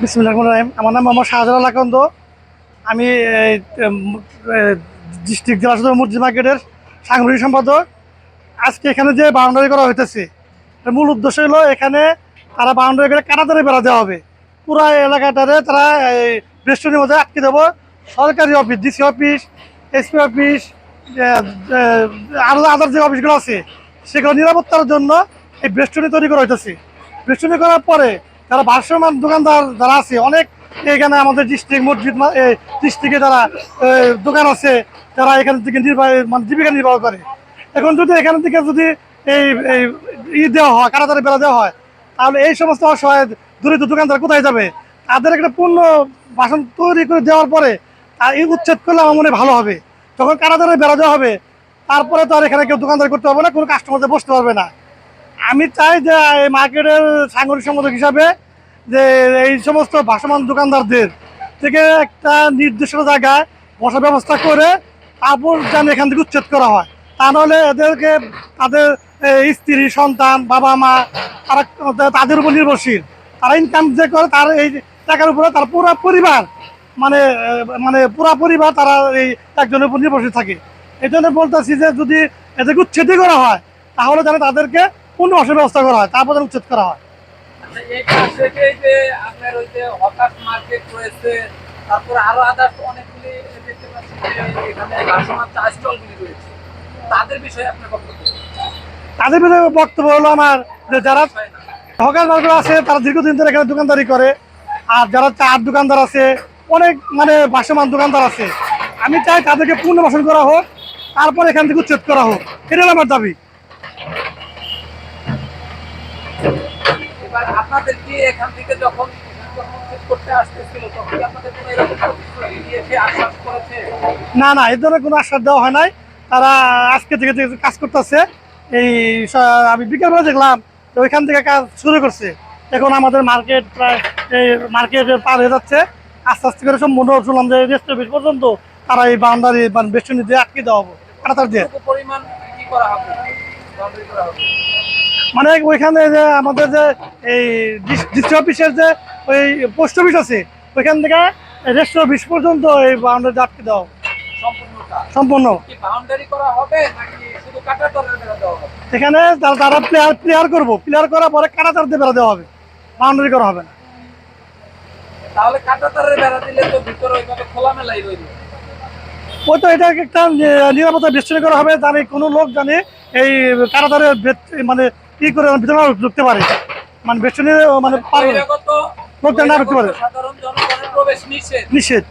বিসমুল্লাহ আমার নাম মোহাম্মদ শাহজালাল আকন্দ। আমি ডিস্ট্রিক্ট জেলা সদর মসজিদ মার্কেটের সাংগঠনিক সম্পাদক। আজকে এখানে যে বাউন্ডারি করা হইতেছে মূল উদ্দেশ্য হলো এখানে তারা বাউন্ডারি করে কাটাতারে বেড়া দেওয়া হবে। পুরো এলাকাটারে তারা এই বেষ্টনীর মধ্যে আটকে দেবো। সরকারি office, DC office, SP office আরও আদার যে অফিসগুলো আছে, সেগুলো নিরাপত্তার জন্য এই বেষ্টনী তৈরি করা হইতেছে। বেষ্টনী করার পরে যারা ভাষ্যমান দোকানদার যারা আছে, অনেক এখানে আমাদের ডিস্ট্রিক্ট মসজিদ ডিস্ট্রিক্টে যারা দোকান আছে, যারা এখান থেকে নির্বাহ মানে জীবিকা নির্বাহ করে। এখন যদি এখান থেকে যদি এই ই দেওয়া হয় কারাতারে বেড়া দেওয়া হয়, তাহলে এই সমস্ত অসহায় দরিদ্র দোকানদার কোথায় যাবে? তাদের একটা পূর্ণ বাসন তৈরি করে দেওয়ার পরে আর এই উচ্ছেদ করলে আমার মনে ভালো হবে। যখন কারাতারে বেড়া দেওয়া হবে, তারপরে তো আর এখানে কেউ দোকানদার করতে পারবে না, কোনো কাস্টমারদের বসতে পারবে না। আমি চাই যে এই মার্কেটের সাংগঠনিক সম্পাদক হিসাবে যে এই সমস্ত ভাসমান দোকানদারদের থেকে একটা নির্দিষ্ট জায়গায় বসার ব্যবস্থা করে তারপর যেন এখান থেকে উচ্ছেদ করা হয়। তা নাহলে এদেরকে তাদের স্ত্রী, সন্তান, বাবা মা, তারা তাদের উপর নির্ভরশীল। তারা ইনকাম যে করে তার এই টাকার উপরে তার পুরো পরিবার মানে মানে পুরা পরিবার তারা এই একজনের উপর নির্ভরশীল থাকে। এই জন্য বলতেছি যে যদি এদেরকে উচ্ছেদই করা হয়, তাহলে যেন তাদেরকে পূর্ণ বাসের ব্যবস্থা করা হয় তারপর উচ্ছেদ করা হয়। আচ্ছা, তাদের বিষয়ে বক্তব্য হলো আমার যে যারা হকার মার্কেট আছে তারা দীর্ঘদিন ধরে এখানে দোকানদারি করে আর যারা চার দোকানদার আছে অনেক মানে বাসমান দোকানদার আছে। আমি চাই তাদেরকে পূর্ণ বাসন করা হোক তারপর এখান থেকে উচ্ছেদ করা হোক। এটা আমার দাবি। এবার আপনাদের কি এখান থেকে যখন করতে আসতেছিল তখন আপনাদের কোনো এরকম প্রতিশ্রুতি দিয়েছে আশ্বাস করেছে? না না এই ধরনের কোনো আশ্বাস দেওয়া হয় নাই। তারা আজকে থেকে কাজ করতেছে এই আমি বিকেলবেলা দেখলাম তো ওইখান থেকে কাজ শুরু করছে। এখন আমাদের মার্কেট প্রায় এই মার্কেটের পার হয়ে যাচ্ছে। আস্তে আস্তে করে সম্পূর্ণ শুনলাম যে রেস্ট অফিস পর্যন্ত তারা এই বাউন্ডারি মানে বেষ্টনী দিয়ে আটকে দেওয়া হবে। কাটাতার দিয়ে পরিমাণ কি করা হবে? করা হবে? মানে ওইখানে যে আমাদের যে এই ডিস্ট্রিক্ট অফিসের যে ওই পোস্ট অফিস আছে ওইখান থেকে রেস্ট অফিস পর্যন্ত এই বাউন্ডারি আটকে দেওয়া। সম্পূর্ণ। এখানে তারা প্লেয়ার প্লেয়ার করব প্লেয়ার করার পরে কাটাতার দিয়ে বেড়া দেওয়া হবে। বাউন্ডারি করা হবে না। তাহলে কাটা বেড়া দিলে তো ভিতরে ওইভাবে খোলামেলাই রইল। ওই তো এটা একটা নিরাপত্তা বেষ্টনী করা হবে জানি কোনো লোক জানে এই কারাতারে মানে কি করে ভিতরে ঢুকতে পারে? মানে বেষ্টনী মানে না। লোকজন ঢুকতে পারে। নিষেধ।